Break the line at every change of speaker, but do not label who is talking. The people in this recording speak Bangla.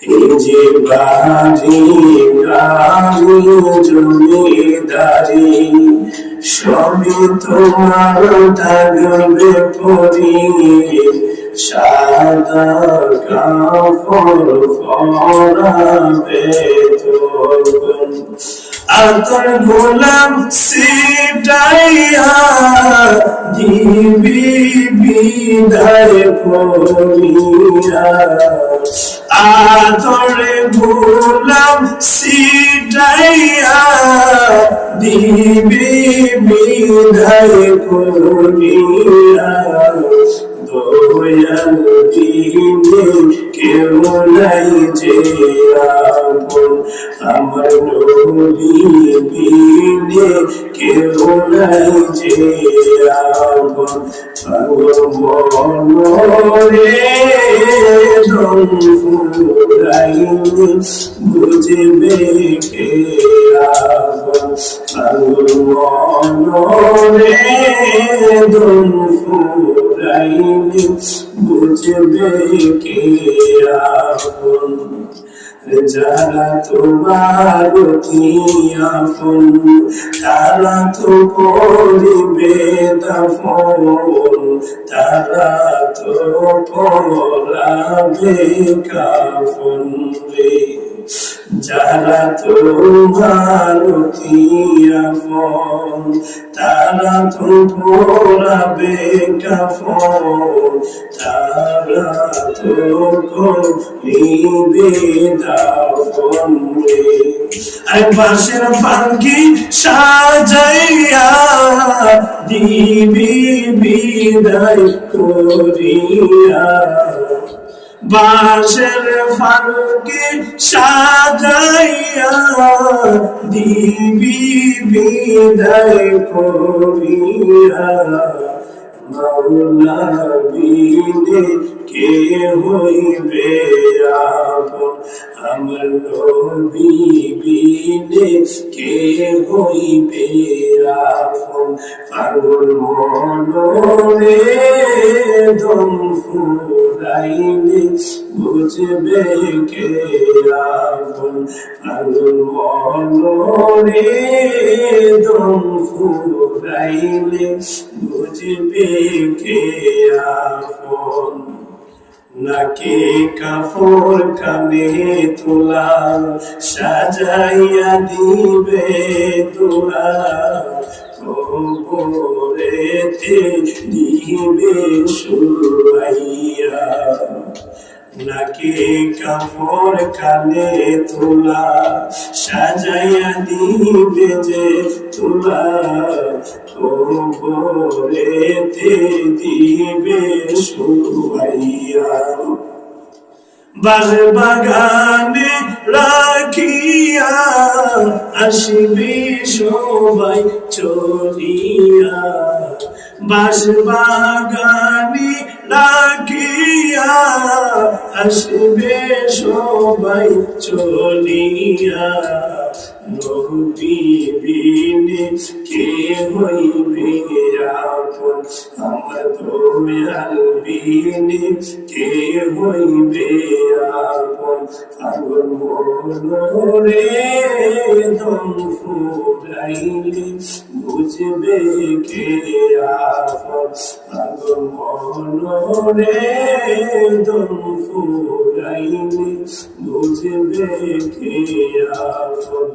যে বাড়ি গাড়ি জমিদারি সবই তোমার থাকবে পরি সাদা কাপড় পরাবে তখন আতর গোলাম সিটাইয়া দিবি বিদায় করিয়া আতরে ভুলাম সিটাইয়া দিবি বিধায় করিয়া। কেউ নাই যে আমার নবী দিনে কেউ নাই যে মনরে বুঝবে কে মনরে দম ফুরাইনি বুঝবে কে আপন? যারা তোমার আপন, তারা তো করিবে দাফন। তারা তো পরাবে কাফন রে। যারা তোমার আপন তারা তো তারা তো রে আর বাঁশের সাজাইয়া দিবি বিদায় করিয়া। সাজাইয়া দিবি বিদায় করিয়া মাওলা বিনে কে হইবে আপন আমার নবী বিনে কে হইবে আপন পাগল মনরে দম ফুরাইলে বুঝবে কে আপন? মনরে দম ফুরাইলে বুঝবে কে আপন নাকে কাপড় কানে তোলা, সাজাইয়া দিবে তোলা, কবরেতে দিবে শুয়াইয়া নাকে কাপড় কানে তোলা? সাজাইয়া দিবে যে তোলা দিবে শুয়াইয়া বাগ বাগানে রাখিয়া আসবি সবাই চলিয়া। বাস বাগানে আসবে সবাই চলিয়া। বিনে কে হইবে আপন আমার দয়াল বিনে কে হইবে আপন পাগল মনরে দম ফুরাইলে বুঝবে কে আপন বুঝবে কে আপন